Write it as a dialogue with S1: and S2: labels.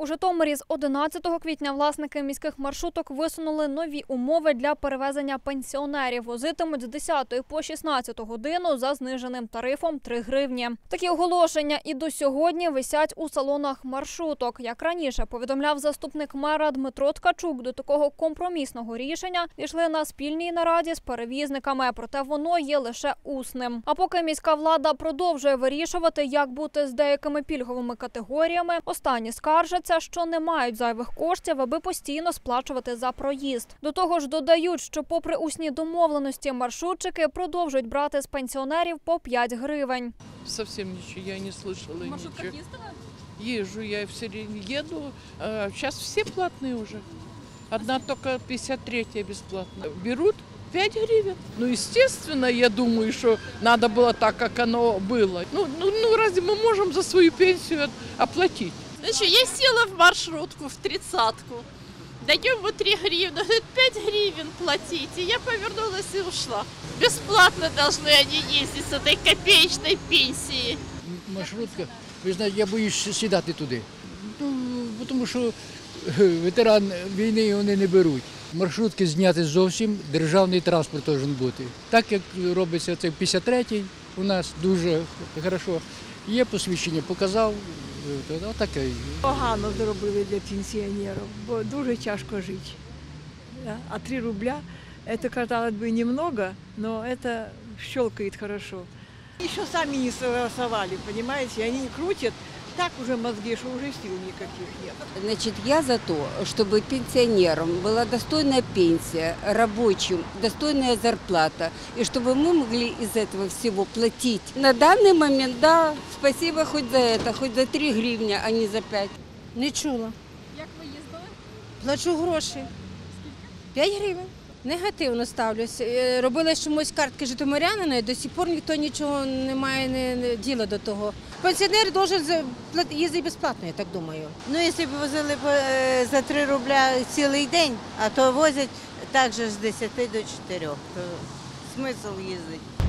S1: У Житомирі з 11 квітня власники міських маршруток висунули нові умови для перевезення пенсіонерів. Возитимуть з 10 по 16 годину за зниженим тарифом 3 гривні. Такі оголошення і до сьогодні висять у салонах маршруток. Як раніше повідомляв заступник мера Дмитро Ткачук, до такого компромісного рішення дійшли на спільній нараді з перевізниками, проте воно є лише усним. А поки міська влада продовжує вирішувати, як бути з деякими пільговими категоріями, останні скаржаться, що не мають зайвих коштів, аби постійно сплачувати за проїзд. До того ж, додають, що, попри усні домовленості, маршрутчики продовжують брати з пенсіонерів по 5 гривень.
S2: Совсем ничего, я не слышала ничего. Езжу, я все время еду. Сейчас все платные уже. Одна только 53-я бесплатная. Берут 5 гривен. Ну, естественно, я думаю, что надо было так, как оно было. Ну, ну, ну разве мы можем за свою пенсию от- оплатить?
S3: Значит, я села в маршрутку, в тридцатку. Даем ему 3 гривны, говорит, 5 гривен платите. Я повернулась и ушла. Бесплатно должны они ездить с этой копеечной пенсии.
S4: маршрутка. Ви знаєте, я боюсь сідати туди. Ну, бо тому що е, ветеран війни вони не беруть. Маршрутки зняти зовсім, державний транспорт повинен бути. Так як робиться це 53-й, у нас дуже хорошо. Є посвідчення, показав. е, то Отаке.
S5: Погано зробили для пенсіонерів, бо дуже тяжко жити. Да? А 3 рубля, это, казалось бы, немного, но это щелкает хорошо. Еще сами не согласовали, понимаете, и они крутят так уже мозги, что уже сил никаких нет.
S6: Значит, я за то, чтобы пенсионерам была достойная пенсия, рабочим достойная зарплата, и чтобы мы могли из этого всего платить. На данный момент, да, спасибо хоть за это, хоть за 3 гривни, а не за 5.
S7: Не чула. Як ви їздили? Плачу гроші. Скільки? 5 гривень. Негативно ставлюсь. Е, Робили чомусь картки житомирянина, і до сих пор ніхто нічого не має не, діла до того. Пенсіонер плат- їздити безплатно, я так думаю.
S8: Ну, якщо б возили е, за 3 рубля цілий день, а то возять також з 10 до 4, то смисл їздити.